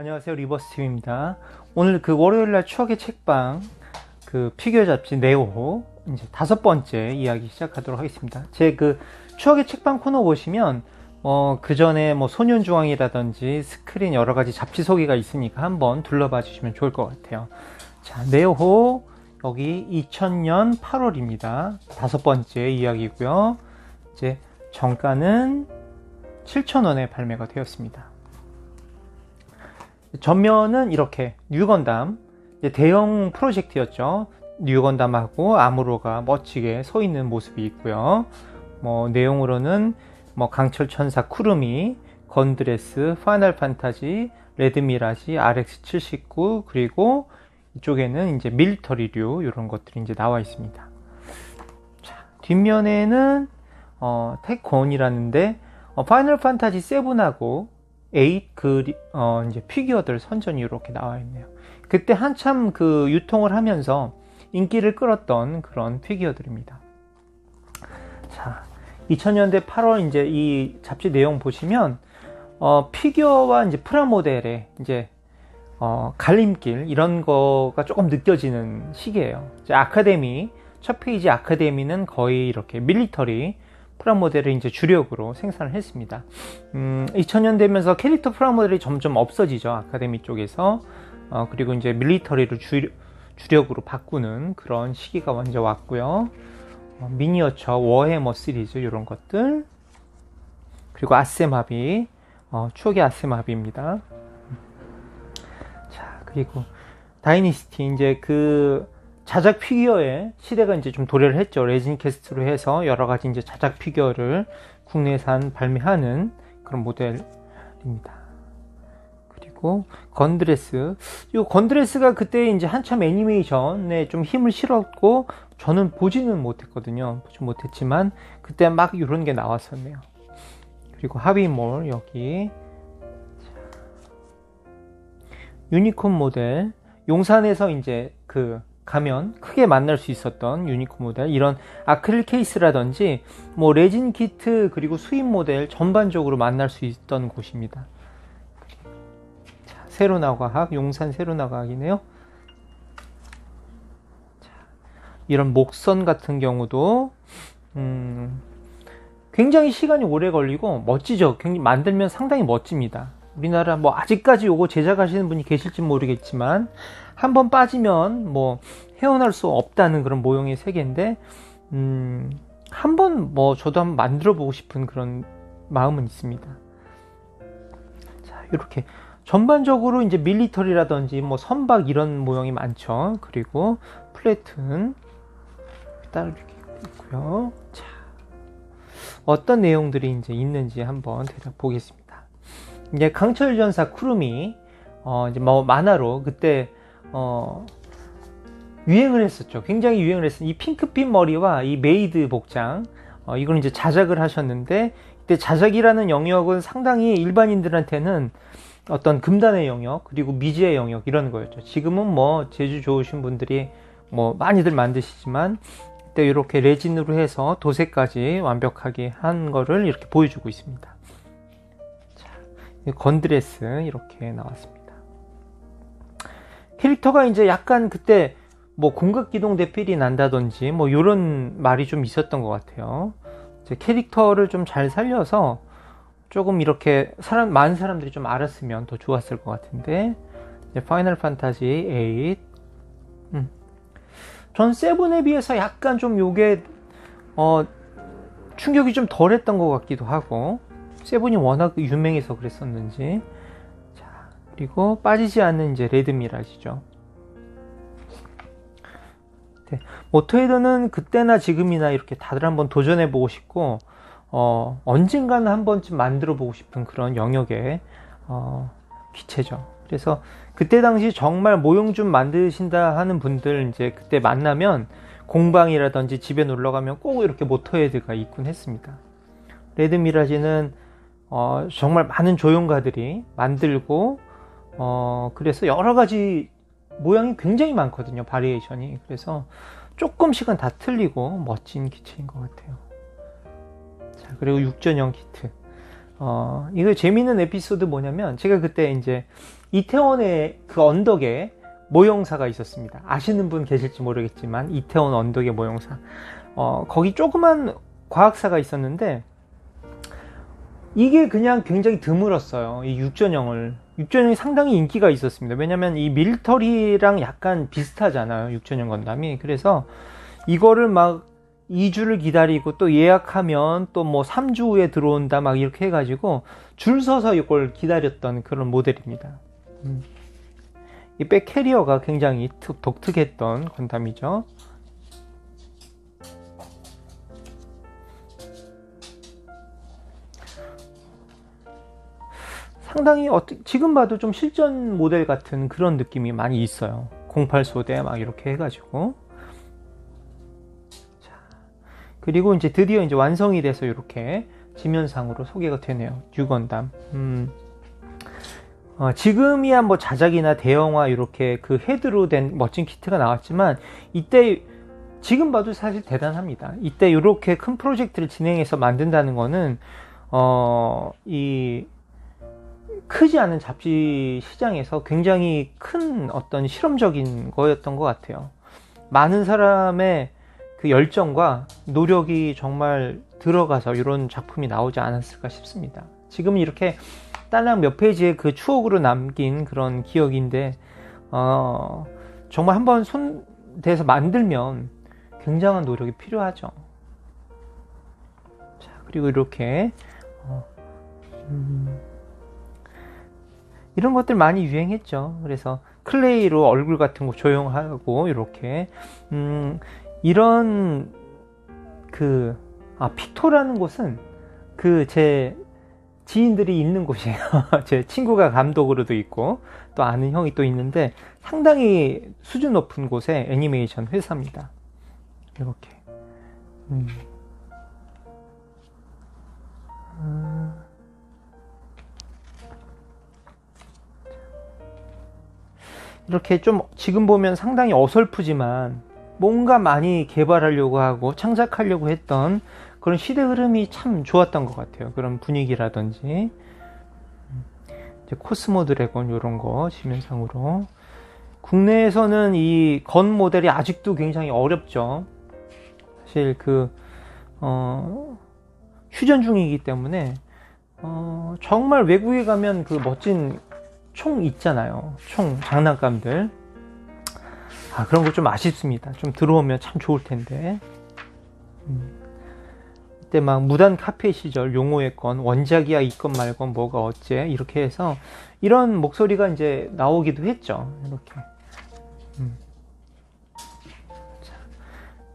안녕하세요 리버스팀입니다. 오늘 그 월요일날 추억의 책방 그 피규어 잡지 네오 이제 다섯 번째 이야기 시작하도록 하겠습니다. 제 그 추억의 책방 코너 보시면 어 그 전에 뭐 소년중앙이라든지 스크린 여러 가지 잡지 소개가 있으니까 한번 둘러봐 주시면 좋을 것 같아요. 자 네오 여기 2000년 8월입니다. 다섯 번째 이야기고요. 이제 정가는 7,000원에 발매가 되었습니다. 전면은 이렇게 뉴건담 대형 프로젝트였죠. 뉴건담하고 아무로가 멋지게 서 있는 모습이 있고요. 뭐 내용으로는 뭐 강철 천사 쿠르미, 건드레스, 파이널 판타지, 레드 미라지, RX79 그리고 이쪽에는 이제 밀터리류 이런 것들이 이제 나와 있습니다. 자, 뒷면에는 어, 테콘이라는데 어, 파이널 판타지 7하고 8 그, 어, 이제 피규어들 선전이 이렇게 나와 있네요. 그때 한참 그 유통을 하면서 인기를 끌었던 그런 피규어들입니다. 자, 2000년대 8월 이제 이 잡지 내용 보시면 어, 피규어와 이제 프라모델의 이제 어, 갈림길 이런 거가 조금 느껴지는 시기예요. 아카데미 첫 페이지 아카데미는 거의 이렇게 밀리터리 프라모델을 이제 주력으로 생산을 했습니다. 음, 2000년 되면서 캐릭터 프라모델이 점점 없어지죠. 아카데미 쪽에서. 어, 그리고 이제 밀리터리를 주, 주력으로 바꾸는 그런 시기가 먼저 왔고요. 어, 미니어처, 워해머 시리즈 이런 것들. 그리고 아세마비, 어, 추억의 아세마비입니다. 자, 그리고 다이니스티 이제 그 자작 피규어의 시대가 이제 좀 도래를 했죠. 레진 캐스트로 해서 여러 가지 이제 자작 피규어를 국내산 발매하는 그런 모델입니다. 그리고 건드레스. 이 건드레스가 그때 이제 한참 애니메이션에 좀 힘을 실었고 저는 보지는 못했거든요. 보지 못했지만 그때 막 이런 게 나왔었네요. 그리고 하비몰 여기 유니콘 모델 용산에서 이제 그 가면 크게 만날 수 있었던 유니콘 모델 이런 아크릴 케이스라든지 뭐 레진 키트 그리고 수입 모델 전반적으로 만날 수 있던 곳입니다. 자, 세로나과학 용산 세로나과학이네요. 자, 이런 목선 같은 경우도 음, 굉장히 시간이 오래 걸리고 멋지죠. 굉장히 만들면 상당히 멋집니다. 우리나라 뭐 아직까지 요거 제작하시는 분이 계실지 모르겠지만 한 번 빠지면 뭐 헤어날 수 없다는 그런 모형의 세계인데 음, 한번 뭐 저도 한번 만들어 보고 싶은 그런 마음은 있습니다. 자, 이렇게 전반적으로 이제 밀리터리라든지 뭐 선박 이런 모형이 많죠. 그리고 플래툰 따로 이렇게 있고요. 자, 어떤 내용들이 이제 있는지 한번 대략 보겠습니다. 이제 강철 전사 쿠루미 어, 이제 뭐 만화로 그때 어, 유행을 했었죠. 굉장히 유행을 했어요. 이 핑크빛 머리와 이 메이드 복장, 어, 이걸 이제 자작을 하셨는데, 이때 자작이라는 영역은 상당히 일반인들한테는 어떤 금단의 영역, 그리고 미지의 영역, 이런 거였죠. 지금은 뭐, 재주 좋으신 분들이 뭐, 많이들 만드시지만, 이때 이렇게 레진으로 해서 도색까지 완벽하게 한 거를 이렇게 보여주고 있습니다. 자, 건드레스 이렇게 나왔습니다. 캐릭터가 이제 약간 그때 뭐 공각 기동 대필이 난다든지 뭐 이런 말이 좀 있었던 것 같아요. 캐릭터를 좀 잘 살려서 조금 이렇게 사람 많은 사람들이 좀 알았으면 더 좋았을 것 같은데 파이널 판타지 8. 음. 전 세븐에 비해서 약간 좀 요게 어 충격이 좀 덜했던 것 같기도 하고 세븐이 워낙 유명해서 그랬었는지 그리고 빠지지 않는 이제 레드 미라시죠. 네. 모토헤드는 그때나 지금이나 이렇게 다들 한번 도전해 보고 싶고 어, 언젠가는 한 번쯤 만들어 보고 싶은 그런 영역의 어, 기체죠. 그래서 그때 당시 정말 모형 좀 만드신다 하는 분들 이제 그때 만나면 공방이라든지 집에 놀러 가면 꼭 이렇게 모토헤드가 있곤 했습니다. 레드 미라지는 어, 정말 많은 조형가들이 만들고 어, 그래서 여러 가지 모양이 굉장히 많거든요. 바리에이션이. 그래서 조금씩은 다 틀리고 멋진 기체인 것 같아요. 자, 그리고 육전형 키트. 어, 이거 재밌는 에피소드 뭐냐면 제가 그때 이제 이태원의 그 언덕에 모형사가 있었습니다. 아시는 분 계실지 모르겠지만 이태원 언덕의 모형사. 어, 거기 조그만 과학사가 있었는데 이게 그냥 굉장히 드물었어요. 이 육전형을. 육전형이 상당히 인기가 있었습니다. 왜냐면 이 밀터리랑 약간 비슷하잖아요. 육전형 건담이. 그래서 이거를 막 2주를 기다리고 또 예약하면 또 뭐 3주 후에 들어온다 막 이렇게 해가지고 줄 서서 이걸 기다렸던 그런 모델입니다. 음. 이백 캐리어가 굉장히 독특했던 건담이죠. 상당히 지금 봐도 좀 실전 모델 같은 그런 느낌이 많이 있어요. 08소대 막 이렇게 해가지고. 자, 그리고 이제 드디어 이제 완성이 돼서 이렇게 지면상으로 소개가 되네요. 뉴건담. 음. 어, 지금이야 뭐 자작이나 대형화 이렇게 그 헤드로 된 멋진 키트가 나왔지만 이때 지금 봐도 사실 대단합니다. 이때 이렇게 큰 프로젝트를 진행해서 만든다는 거는 어, 이 크지 않은 잡지 시장에서 굉장히 큰 어떤 실험적인 거였던 것 같아요. 많은 사람의 그 열정과 노력이 정말 들어가서 이런 작품이 나오지 않았을까 싶습니다. 지금 이렇게 딸랑 몇 페이지의 그 추억으로 남긴 그런 기억인데, 어, 정말 한번 손 대서 만들면 굉장한 노력이 필요하죠. 자, 그리고 이렇게, 어, 음, 이런 것들 많이 유행했죠. 그래서 클레이로 얼굴 같은 거 조형하고 이렇게 음, 이런 그 아, 픽토라는 곳은 그 제 지인들이 있는 곳이에요. 제 친구가 감독으로도 있고 또 아는 형이 또 있는데 상당히 수준 높은 곳의 애니메이션 회사입니다. 이렇게. 음. 음. 이렇게 좀 지금 보면 상당히 어설프지만 뭔가 많이 개발하려고 하고 창작하려고 했던 그런 시대 흐름이 참 좋았던 것 같아요. 그런 분위기라든지 코스모 드래곤 이런 거 지면상으로 국내에서는 이 건 모델이 아직도 굉장히 어렵죠. 사실 그 어, 휴전 중이기 때문에 어, 정말 외국에 가면 그 멋진 총 있잖아요. 총 장난감들. 아, 그런 거 좀 아쉽습니다. 좀 들어오면 참 좋을 텐데. 음. 이때 막 무단 카페 시절 용호의 건 원작이야 이건 말건 뭐가 어째 이렇게 해서 이런 목소리가 이제 나오기도 했죠. 이렇게. 음.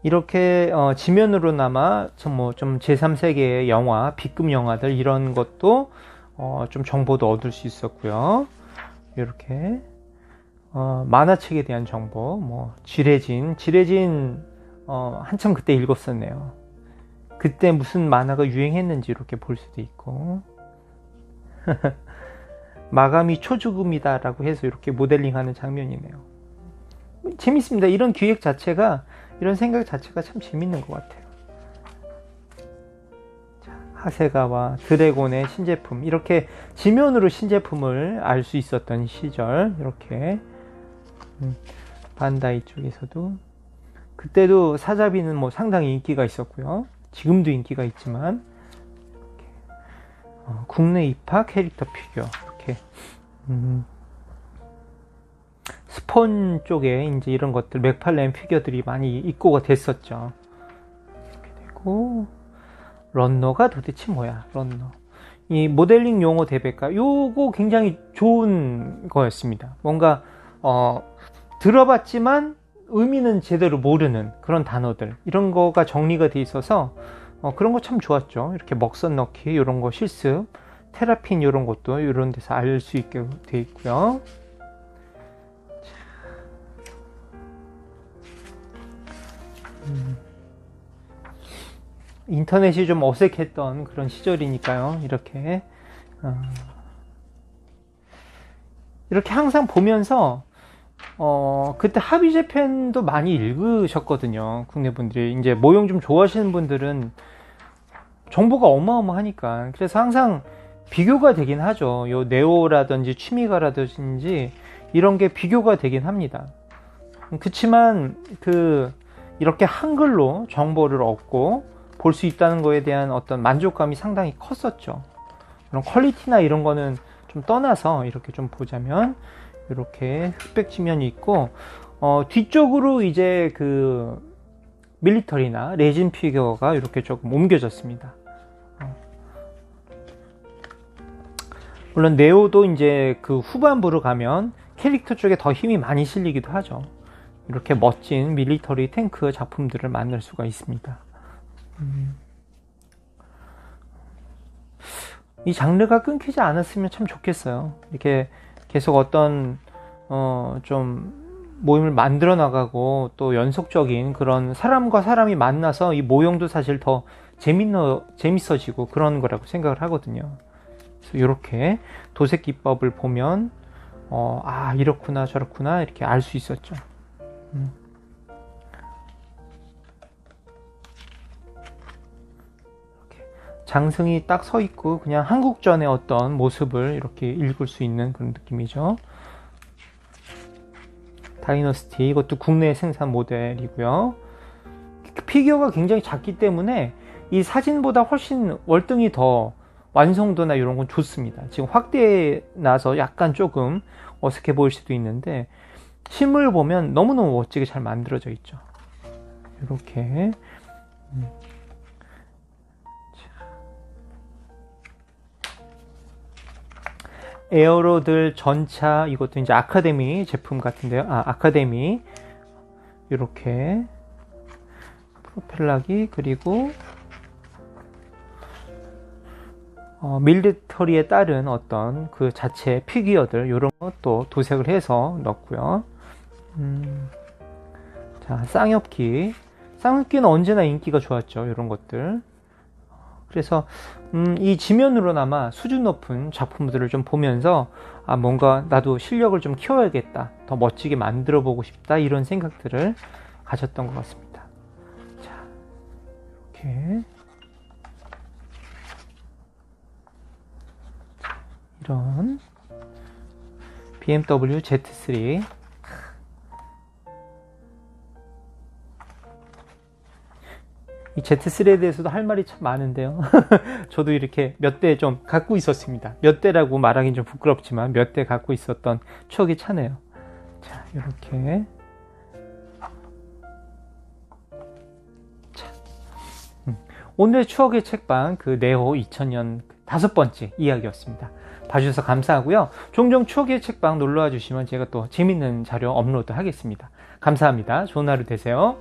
이렇게 어, 지면으로나마 뭐좀 제3세계의 영화, B급 영화들 이런 것도 어, 좀 정보도 얻을 수 있었고요. 이렇게 어, 만화책에 대한 정보, 뭐 지레진, 지레진 어, 한참 그때 읽었었네요. 그때 무슨 만화가 유행했는지 이렇게 볼 수도 있고 마감이 초죽음이다라고 해서 이렇게 모델링하는 장면이네요. 재밌습니다. 이런 기획 자체가 이런 생각 자체가 참 재밌는 것 같아요. 하세가와 드래곤의 신제품 이렇게 지면으로 신제품을 알 수 있었던 시절 이렇게. 음, 반다이 쪽에서도. 그때도 사자비는 뭐 상당히 인기가 있었고요. 지금도 인기가 있지만. 어, 국내 입학 캐릭터 피규어 이렇게. 음, 스폰 쪽에 이제 이런 것들 맥팔렌 피규어들이 많이 입고가 됐었죠. 이렇게 되고 런너가 도대체 뭐야 런너. 이 모델링 용어 대백과 요거 굉장히 좋은 거였습니다. 뭔가 어, 들어봤지만 의미는 제대로 모르는 그런 단어들 이런 거가 정리가 돼 있어서 어, 그런 거 참 좋았죠. 이렇게 먹선 넣기 이런 거 실습 테라핀 이런 것도 이런 데서 알 수 있게 돼 있고요. 음. 인터넷이 좀 어색했던 그런 시절이니까요. 이렇게 어, 이렇게 항상 보면서 어, 그때 합의제 팬도 많이 읽으셨거든요. 국내 분들이 이제 모형 좀 좋아하시는 분들은 정보가 어마어마하니까 그래서 항상 비교가 되긴 하죠. 요 네오라든지 취미가라든지 이런 게 비교가 되긴 합니다. 그렇지만 그 이렇게 한글로 정보를 얻고 볼 수 있다는 거에 대한 어떤 만족감이 상당히 컸었죠. 그런 퀄리티나 이런 거는 좀 떠나서 이렇게 좀 보자면 이렇게 흑백 지면이 있고 어, 뒤쪽으로 이제 그 밀리터리나 레진 피규어가 이렇게 조금 옮겨졌습니다. 어. 물론 네오도 이제 그 후반부로 가면 캐릭터 쪽에 더 힘이 많이 실리기도 하죠. 이렇게 멋진 밀리터리 탱크 작품들을 만날 수가 있습니다. 음. 이 장르가 끊기지 않았으면 참 좋겠어요. 이렇게 계속 어떤 어 좀 모임을 만들어 나가고 또 연속적인 그런 사람과 사람이 만나서 이 모형도 사실 더 재밌어 재밌어지고 그런 거라고 생각을 하거든요. 그래서 이렇게 도색 기법을 보면 어, 아 이렇구나 저렇구나 이렇게 알 수 있었죠. 음. 장승이 딱 서 있고 그냥 한국전의 어떤 모습을 이렇게 읽을 수 있는 그런 느낌이죠. 다이너스티 이것도 국내 생산 모델이고요. 피규어가 굉장히 작기 때문에 이 사진보다 훨씬 월등히 더 완성도나 이런 건 좋습니다. 지금 확대해 놔서 약간 조금 어색해 보일 수도 있는데 실물 보면 너무너무 멋지게 잘 만들어져 있죠. 이렇게 에어로들 전차 이것도 이제 아카데미 제품 같은데요. 아 아카데미 이렇게 프로펠러기 그리고 어, 밀리터리에 따른 어떤 그 자체 피규어들 이런 것도 도색을 해서 넣고요. 음, 자 쌍엽기 쌍엽기는 언제나 인기가 좋았죠. 이런 것들 그래서 음, 이 지면으로나마 수준 높은 작품들을 좀 보면서 아 뭔가 나도 실력을 좀 키워야겠다 더 멋지게 만들어 보고 싶다 이런 생각들을 가졌던 것 같습니다. 자 이렇게. 이런. BMW Z3 이 Z3에 대해서도 할 말이 참 많은데요. 저도 이렇게 몇 대 좀 갖고 있었습니다. 몇 대라고 말하긴 좀 부끄럽지만 몇 대 갖고 있었던 추억이 차네요. 자, 이렇게. 자. 음. 오늘의 추억의 책방 그 네호 2000년 다섯 번째 이야기였습니다. 봐주셔서 감사하고요. 종종 추억의 책방 놀러와 주시면 제가 또 재밌는 자료 업로드 하겠습니다. 감사합니다. 좋은 하루 되세요.